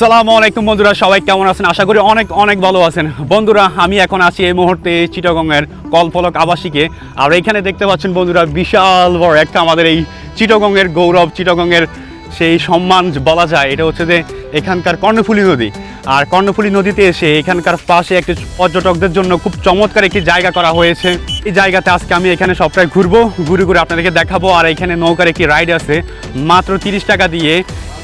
আসসালামু আলাইকুম বন্ধুরা, সবাই কেমন আছেন? আশা করি অনেক অনেক ভালো আছেন। বন্ধুরা, আমি এখন আছি এই মুহূর্তে চিটাগংয়ের কলফলক আবাসিকে। আর এখানে দেখতে পাচ্ছেন বন্ধুরা, বিশাল বড় একটা আমাদের এই চিটাগংয়ের গৌরব, চিটাগংয়ের সেই সম্মান বলা যায়। এটা হচ্ছে যে এখানকার কর্ণফুলী নদী। আর কর্ণফুলী নদীতে এসে এখানকার পাশে একটি পর্যটকদের জন্য খুব চমৎকার একটি জায়গা করা হয়েছে। এই জায়গাতে আজকে আমি এখানে সবটাই ঘুরবো, ঘুরে ঘুরে আপনাদেরকে দেখাবো। আর এখানে নৌকার একটি রাইড আছে, মাত্র তিরিশ টাকা দিয়ে।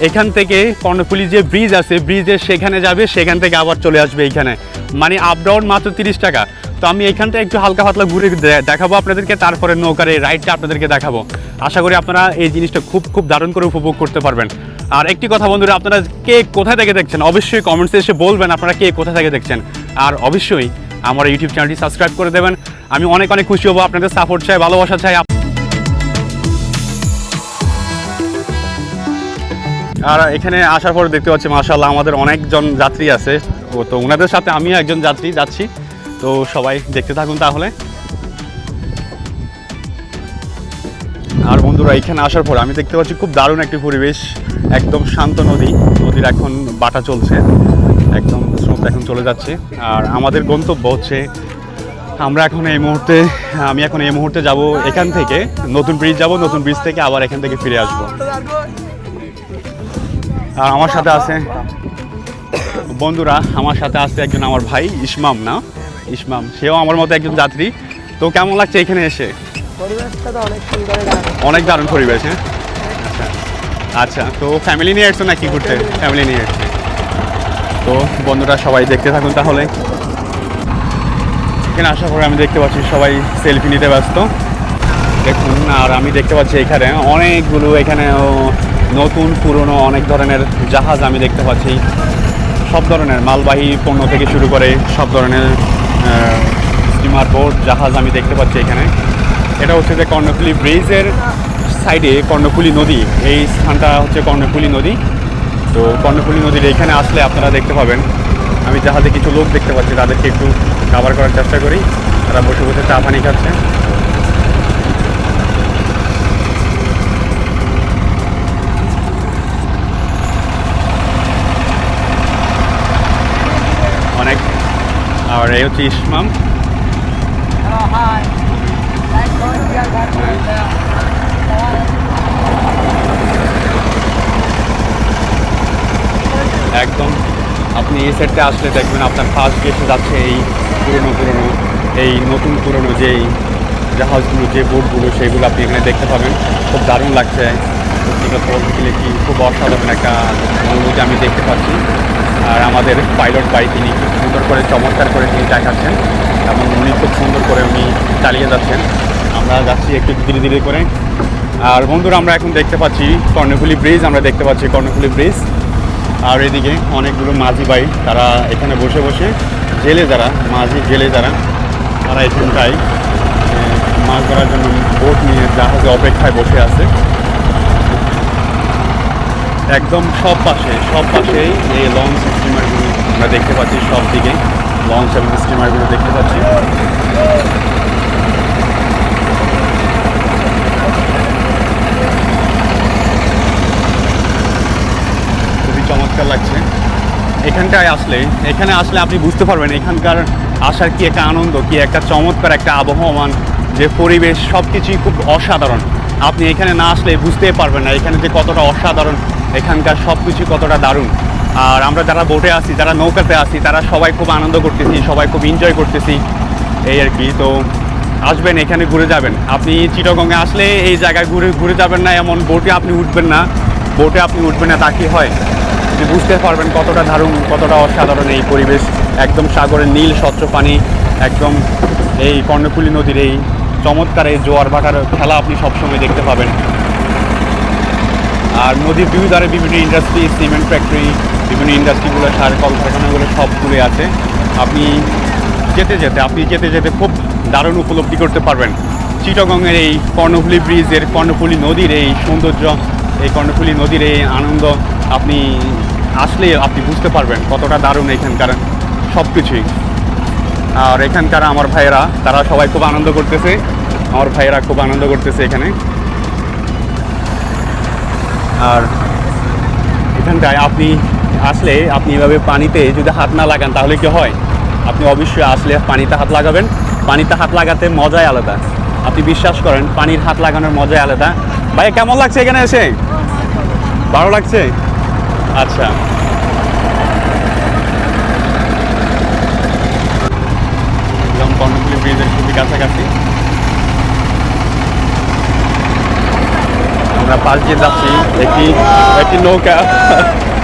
এখান থেকে কর্ণফুলী যে ব্রিজ আছে ব্রিজের সেখানে যাবে, সেখান থেকে আবার চলে আসবে এইখানে মানে আপ ডাউন মাত্র তিরিশ টাকা। তো আমি এখানটা একটু হালকা পাতলা ঘুরে দেখাবো আপনাদেরকে, তারপরে নৌকার এই রাইডটা আপনাদেরকে দেখাবো। আশা করি আপনারা এই জিনিসটা খুব খুব দারুণ করে উপভোগ করতে পারবেন। আর একটি কথা বন্ধুরা, আপনারা কে কোথায় থেকে দেখছেন? অবশ্যই কমেন্টসে এসে বলবেন আপনারা কে কোথা থেকে দেখছেন। আর অবশ্যই আমার ইউটিউব চ্যানেলটি সাবস্ক্রাইব করে দেবেন। আমি অনেক অনেক খুশি হব, আপনাদের সাপোর্ট চাই, ভালোবাসা চাই আর এখানে আসার পর দেখতে পাচ্ছি মাশাল্লাহ আমাদের অনেকজন যাত্রী আছে। ও, তো ওনাদের সাথে আমিও একজন যাত্রী যাচ্ছি। তো সবাই দেখতে থাকুন তাহলে। আর বন্ধুরা, এখানে আসার পর আমি দেখতে পাচ্ছি, খুব দারুণ একটি পরিবেশ। একদম শান্ত নদী। নদীর এখন বাটা চলছে। একদম স্রোত এখন চলে যাচ্ছে। আর আমাদের গন্তব্য হচ্ছে, আমরা এখন এই মুহূর্তে, আমি এখন এই মুহূর্তে যাব এখান থেকে, নতুন ব্রিজ যাব, নতুন ব্রিজ থেকে আবার এখান থেকে ফিরে আসব। আর আমার সাথে আছে বন্ধুরা আমার সাথে আছে একজন আমার ভাই ইসমাম না? ইসমাম সেও আমার মতো একজন যাত্রী। তো কেমন লাগছে এখানে এসে? অনেক দারুণ পরিবেশ হ্যাঁ? আচ্ছা আচ্ছা। তো ফ্যামিলি নিয়ে এসছো নাকি ঘুরতে? ফ্যামিলি নিয়ে এসছে। তো বন্ধুরা সবাই দেখতে থাকুন তাহলে। এখানে আসার পরে আমি দেখতে পাচ্ছি সবাই সেলফি নিতে ব্যস্ত। দেখুন আর আমি দেখতে পাচ্ছি এখানে অনেকগুলো এখানে ও, নতুন, পুরনো অনেক ধরনের জাহাজ আমি দেখতে পাচ্ছি। সব ধরনের মালবাহী পণ্য থেকে শুরু করে সব ধরনের স্টিমার বোট জাহাজ আমি দেখতে পাচ্ছি এখানে। এটা হচ্ছে যে কর্ণফুলী ব্রিজের সাইডে কর্ণফুলী নদী। এই স্থানটা হচ্ছে কর্ণফুলী নদী। তো কর্ণফুলী নদীর এখানে আসলে আপনারা দেখতে পাবেন। আমি জাহাজে কিছু লোক দেখতে পাচ্ছি, তাদেরকে একটু কাভার করার চেষ্টা করি। তারা বসে বসে চা পানি খাচ্ছে অনেক আর এই হচ্ছে ইসমাম একদম। আপনি এই সেটটা আসলে দেখবেন আপনার ফার্স্ট এসে যাচ্ছে এই পুরনো পুরনো, এই নতুন, পুরনো যেই জাহাজগুলো, যে বোটগুলো সেগুলো আপনি এখানে দেখতে পাবেন। খুব দারুণ লাগছে। সত্যি কথা কি খুব অসাধারণ একটা অনুভূতি আমি দেখতে পাচ্ছি। আর আমাদের পাইলট ভাই তিনি খুব সুন্দর করে চমৎকার করে তিনি দেখাচ্ছেন এবং উনি খুব সুন্দর করে উনি চালিয়ে যাচ্ছেন। আমরা যাচ্ছি একটু ধীরে ধীরে করে। আর বন্ধুরা, আমরা এখন দেখতে পাচ্ছি কর্ণফুলি ব্রিজ, আমরা দেখতে পাচ্ছি কর্ণফুলি ব্রিজ। আর এদিকে অনেকগুলো মাঝি ভাই, তারা এখানে বসে বসে জেলে যারা, মাঝি জেলে যারা, তারা এখানটায় মাছ ধরার জন্য বোট নিয়ে জাহাজে অপেক্ষায় বসে আছে। একদম সব পাশে, সব পাশেই এই লঞ্চ স্টিমারগুলো আমরা দেখতে পাচ্ছি, সব দিকে লঞ্চ এবং স্টিমারগুলো দেখতে পাচ্ছি। খুবই চমৎকার লাগছে। এখানটায় আসলে, এখানে আসলে আপনি বুঝতে পারবেন এখানকার আসার কি একটা আনন্দ, কি একটা চমৎকার একটা আবহমান, যে পরিবেশ সব কিছুই খুব অসাধারণ। আপনি এখানে না আসলে বুঝতেই পারবেন না এখানে যে কতটা অসাধারণ এখানকার সব কিছু কতটা দারুণ। আর আমরা যারা বোটে আছি, যারা নৌকাতে আছি, তারা সবাই খুব আনন্দ করতেছি, সবাই খুব এনজয় করতেছি। এই আর কি, তো আসবেন, এখানে ঘুরে যাবেন। আপনি চিটগঙ্গে আসলে এই জায়গায় ঘুরে ঘুরে যাবেন না, এমন বোটে আপনি উঠবেন না। বোটে আপনি উঠবেন না, তা কি হয়? আপনি বুঝতে পারবেন কতটা দারুণ, কতটা অসাধারণ এই পরিবেশ। একদম সাগরের নীল, স্বচ্ছ পানি, একদম এই কর্ণফুলী নদীর এই চমৎকার এই জোয়ার ভাটার খেলা আপনি সবসময় দেখতে পাবেন। আর নদীর দুই ধারে বিভিন্ন ইন্ডাস্ট্রি সিমেন্ট ফ্যাক্টরি বিভিন্ন ইন্ডাস্ট্রিগুলো সার কলকারখানাগুলো সব সবগুলোই আছে। আপনি যেতে যেতে, আপনি যেতে যেতে খুব দারুণ উপলব্ধি করতে পারবেন। চিটগংয়ের এই কর্ণফুলি ব্রিজের, কর্ণফুলি নদীর এই সৌন্দর্য, এই কর্ণফুলি নদীর এই আনন্দ, আপনি আসলে আপনি বুঝতে পারবেন কতটা দারুণ এখানকার সব কিছুই আর এখানকার আমার ভাইয়েরা, তারা সবাই খুব আনন্দ করতেছে। আমার ভাইয়েরা খুব আনন্দ করতেছে এখানে। আর এখানটায় আপনি আসলে আপনি এভাবে পানিতে যদি হাত না লাগান, তাহলে কি হয়? আপনি অবশ্যই আসলে পানিতে হাত লাগাবেন। পানিতে হাত লাগাতে মজাই আলাদা। আপনি বিশ্বাস করেন, পানির হাত লাগানোর মজাই আলাদা। ভাই, কেমন লাগছে এখানে এসে? ভালো লাগছে? আচ্ছা। খুবই কাছাকাছি। আমরা পাশ দিয়ে যাচ্ছি। একটি একটি নৌকা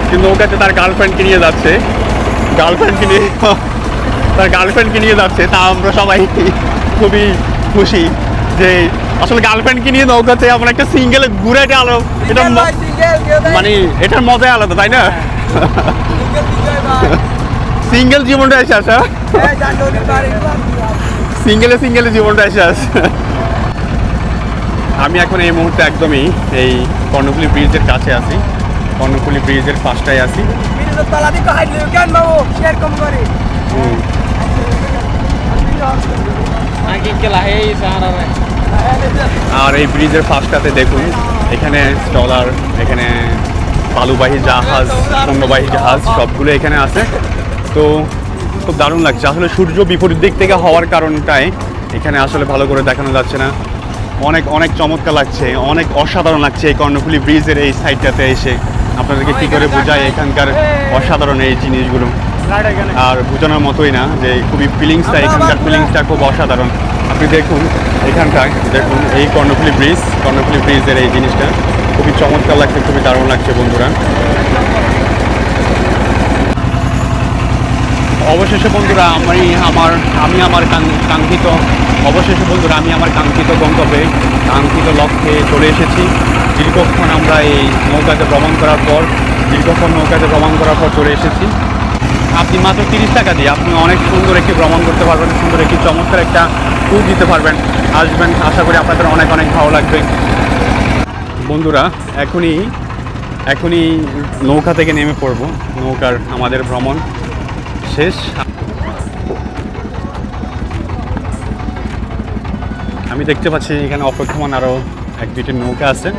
একটি নৌকাতে তার গার্লফ্রেন্ডকে নিয়ে যাচ্ছে। গার্লফ্রেন্ডকে নিয়ে তার গার্লফ্রেন্ডকে নিয়ে যাচ্ছে। তা আমরা সবাই খুবই খুশি যে আসলে গার্লফ্রেন্ডকে নিয়ে নৌকাতে আমরা একটা সিঙ্গেলে ঘুরে গেল এটা মানে এটার মজাই আলাদা তাই না? সিঙ্গেল জীবনটা এসে আসা। সিঙ্গেলে সিঙ্গেলে জীবনটা এসে আসে। আমি এখন এই মুহূর্তে একদমই এই কর্ণফুলি ব্রিজের কাছে আছি। কর্ণফুলি ব্রিজের পাশটায় আছি। আর এই ব্রিজের পাশটাতে দেখুন এখানে ট্রলার এখানে বালুবাহী জাহাজ পণ্যবাহী জাহাজ সবগুলো এখানে আছে। তো খুব দারুণ লাগছে। আসলে সূর্য বিপরীত দিক থেকে হওয়ার কারণটাই এখানে আসলে ভালো করে দেখানো যাচ্ছে না। অনেক অনেক চমৎকার লাগছে, অনেক অসাধারণ লাগছে এই কর্ণফুলি ব্রিজের এই সাইডটাতে এসে। আপনাদেরকে কী করে বোঝায় এখানকার অসাধারণ এই জিনিসগুলো? আর বোঝানোর মতোই না যে খুবই ফিলিংসটা এখানকার ফিলিংসটা খুব অসাধারণ। আপনি দেখুন এখানটায় দেখুন এই কর্ণফুলি ব্রিজ, কর্ণফুলি ব্রিজের এই জিনিসটা। খুবই চমৎকার লাগছে, খুবই দারুণ লাগছে বন্ধুরা। অবশেষে বন্ধুরা, আমি আমার আমি আমার কাঙ্ক্ষিত, অবশেষে বন্ধুরা, আমি আমার কাঙ্ক্ষিত গন্তব্যে, কাঙ্ক্ষিত লক্ষ্যে চলে এসেছি। দীর্ঘক্ষণ আমরা এই নৌকাতে ভ্রমণ করার পর, দীর্ঘক্ষণ নৌকাতে ভ্রমণ করার পর চলে এসেছি। আপনি মাত্র তিরিশ টাকা দিয়ে, আপনি অনেক সুন্দর একটি ভ্রমণ করতে পারবেন, সুন্দর একটি চমৎকার একটা ট্যুর দিতে পারবেন, আসবেন। আশা করি আপনাদের অনেক অনেক ভালো লাগবে। বন্ধুরা, এখনই এখনই নৌকা থেকে নেমে পড়ব, নৌকার আমাদের ভ্রমণ। শেষ। আমি দেখতে পাচ্ছি এখানে অপেক্ষমান আরও এক দুইটি নৌকা আছে।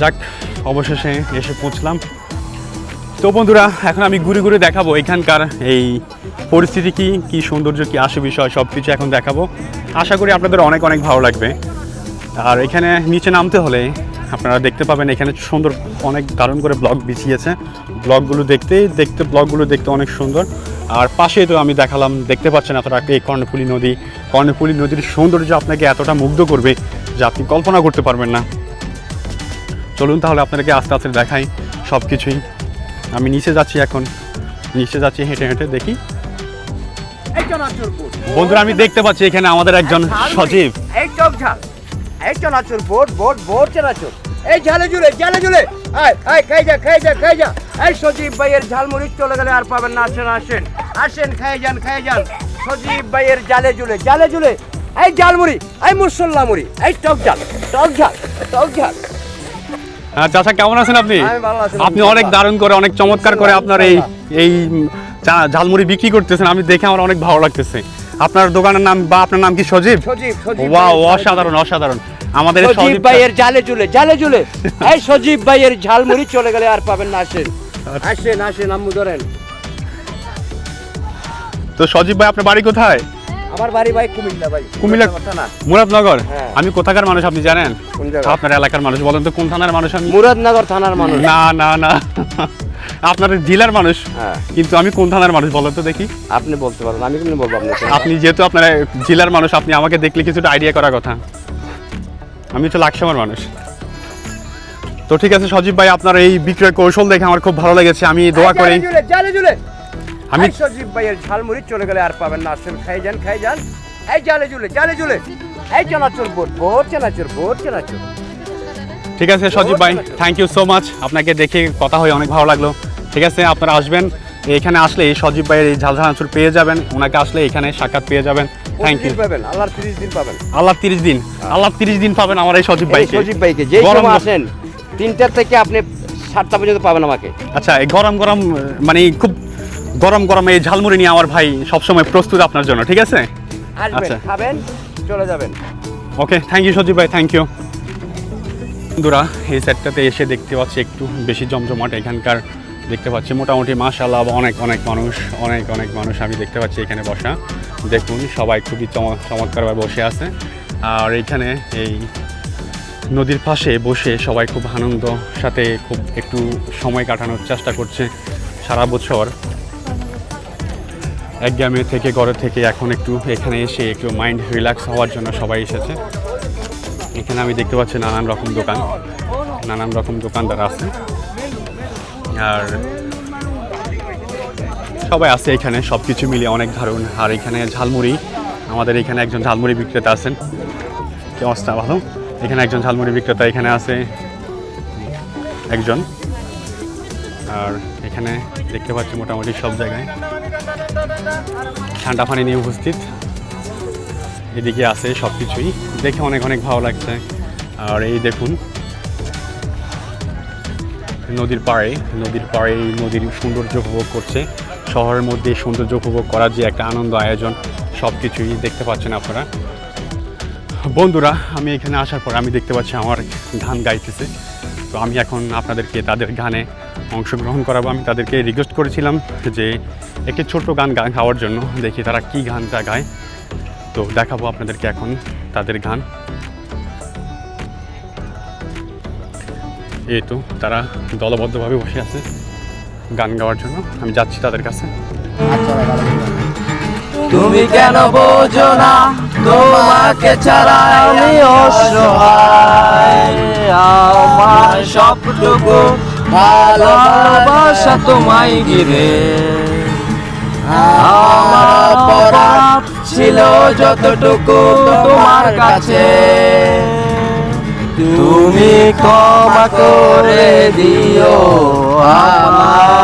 যাক, অবশেষে এসে পৌঁছলাম। তো বন্ধুরা, এখন আমি ঘুরে ঘুরে দেখাবো এখানকার এই পরিস্থিতি কি কি সৌন্দর্য, কি আসে বিষয় সব কিছু এখন দেখাবো। আশা করি আপনাদের অনেক অনেক ভালো লাগবে। আর এখানে নিচে নামতে হলে আপনারা দেখতে পাবেন এখানে সুন্দর অনেক দারুণ করে ব্লগ বিছিয়েছে। ব্লগগুলো দেখতে দেখতে, ব্লগগুলো দেখতে অনেক সুন্দর। আর পাশেই তো আমি দেখালাম, দেখতে পাচ্ছেন আপনারা এই কর্ণফুলী নদী। কর্ণফুলী নদীর সৌন্দর্য আপনাকে এতটা মুগ্ধ করবে যে আপনি কল্পনা করতে পারবেন না। চলুন তাহলে আপনাদেরকে আস্তে আস্তে দেখাই সব কিছুই আমি নিচে যাচ্ছি এখন। নিচে যাচ্ছি হেঁটে হেঁটে দেখি। বন্ধুরা আমি দেখতে পাচ্ছি এখানে আমাদের একজন সজীব। এই চোখ ঝাল। এই চনাচুর বোট বোট বোট চনাচুর এই ঝালে ঝুলে ঝালে ঝুলে। আয় আয় খাই যা খাই যা খাই যা। এই সজীব ভাইয়ের ঝালমুড়ি চলে গেলে আর পাবেন না আসেন আসেন। আসেন খাই যান খাই যান। সজীব ভাইয়ের জালে ঝুলে জালে ঝুলে। এই ঝালমুড়ি এই মুসল্লা মুড়ি এই টক ঝাল টক ঝাল টক ঝাল। চাচা কেমন আছেন আপনি? আপনি অনেক দারুণ করে অনেক চমৎকার করে আপনার এই এই ঝালমুড়ি বিক্রি করতেছেন। আমি দেখে আমার অনেক ভালো লাগতেছে। আপনার দোকানের নাম বা আপনার নাম কি সজীব? ভাইয়ের অসাধারণ অসাধারণ। আমাদের সজীব ভাইয়ের জালে ঝুলে জালে ঝুলে। এই সজীব ভাইয়ের ঝালমুড়ি চলে গেলে আর পাবেন না আসেন। আচ্ছা। আসেন আসেন আম্মু ধরেন। তো সজীব ভাই আপনার বাড়ি কোথায়? আমার বাড়ি ভাই কুমিল্লা ভাই। কুমিল্লা থানা। মুরাদনগর? হ্যাঁ। আমি কোথাকার মানুষ আপনি জানেন? আপনার এলাকার মানুষ। বলেন তো কোন থানার মানুষ আমি? মুরাদনগর থানার মানুষ। না না না। আপনার জেলার মানুষ। হ্যাঁ। কিন্তু আমি কোন থানার মানুষ? বলেন তো দেখি। আপনি বলতে পারেন আমি কিন্তু বলব আপনাকে? আপনি যেহেতু আপনার জেলার মানুষ আপনি আমাকে দেখলে কিছুটা আইডিয়া করার কথা। আমি হচ্ছে লাকসামের মানুষ। তো ঠিক আছে সজীব ভাই আপনার এই বিক্রয় কৌশল দেখে আমার খুব ভালো লেগেছে। আমি দোয়া করি। জালে ঝুলে। আমি সজীব ভাইয়ের ঝালমুড়ি চলে গেলে আর পাবেন না। আসেন খাই যান খাই যান। এই জালে ঝুলে জালে ঝুলে। এই চানাচুর বোট বোট চানাচুর বোট চানাচুর। ঠিক আছে সজীব ভাই থ্যাংক ইউ সো মাচ আপনাকে দেখে কথা হয়ে অনেক ভালো লাগল। ঠিক আছে আপনারা আসবেন। এখানে আসলে এই সজীব ভাইয়ের এই ঝাল পেয়ে যাবেন। ওনাকে আসলে এখানে সাক্ষাৎ পেয়ে যাবেন। থ্যাংক ইউ পাবেন আল্লাহর তিরিশ দিন পাবেন। আল্লাহ তিরিশ দিন। আল্লাহ তিরিশ দিন পাবেন আমার এই সজীব ভাইকে। সজীব ভাইকে যে গরম সময় আসেন তিনটার থেকে আপনি সাতটা পর্যন্ত পাবেন আমাকে। আচ্ছা গরম গরম মানে খুব গরম গরম এই ঝালমুড়ি নিয়ে আমার ভাই সবসময় প্রস্তুত আপনার জন্য ঠিক আছে? আচ্ছা। খাবেন চলে যাবেন। ওকে থ্যাংক ইউ সজীব ভাই থ্যাংক ইউ বন্ধুরা এই সেটটাতে এসে দেখতে পাচ্ছি একটু বেশি জমজমাট এখানকার দেখতে পাচ্ছি মোটামুটি মাশাল্লাহ অনেক অনেক মানুষ অনেক অনেক মানুষ আমি দেখতে পাচ্ছি এখানে বসা। দেখুন সবাই খুবই চমৎ চমৎকারভাবে বসে আছে। আর এখানে এই নদীর পাশে বসে সবাই খুব আনন্দ সাথে খুব একটু সময় কাটানোর চেষ্টা করছে সারা বছর। একগ্রামে থেকে, ঘরে থেকে, এখন একটু এখানে এসে একটু মাইন্ড রিল্যাক্স হওয়ার জন্য সবাই এসেছে। এখানে আমি দেখতে পাচ্ছি নানান রকম দোকান, নানান রকম দোকানদার আছে। আর সবাই আছে এখানে সব কিছু মিলিয়ে অনেক দারুণ। আর এখানে ঝালমুড়ি, আমাদের এখানে একজন ঝালমুড়ি বিক্রেতা আছেন। কি অবস্থা, ভালো? এখানে একজন ঝালমুড়ি বিক্রেতা এখানে আছে, একজন। আর এখানে দেখতে পাচ্ছি মোটামুটি সব জায়গায়। ঠান্ডা পানি নিয়ে উপস্থিত। এদিকে আছে সব কিছুই দেখে অনেক অনেক ভালো লাগছে। আর এই দেখুন, নদীর পাড়ে নদীর পাড়ে এই নদীর সৌন্দর্য উপভোগ করছে। শহরের মধ্যে সৌন্দর্য উপভোগ করার যে একটা আনন্দ আয়োজন সব কিছুই দেখতে পাচ্ছেন আপনারা। বন্ধুরা, আমি এখানে আসার পর আমি দেখতে পাচ্ছি আমার ধান গাইতেছে। তো আমি এখন আপনাদেরকে তাদের গানে অংশগ্রহণ করাবো। আমি তাদেরকে রিকোয়েস্ট করেছিলাম যে একটি ছোট গান গান গাওয়ার জন্য, দেখি তারা কী গানটা গায়। তো দেখাবো আপনাদেরকে এখন তাদের গান। এই তো তারা দলবদ্ধভাবে বসে আছে গান গাওয়ার জন্য। আমি যাচ্ছি তাদের কাছে। তুমি কেন বোঝো না? তোমাকে ছাড়া আমি অসহায়। সবটুকু ভালোবাসা তোমায় গিরে আমার অপরাধ ছিল যতটুকু তোমার কাছে। তুমি ক্ষমা করে দিও আমার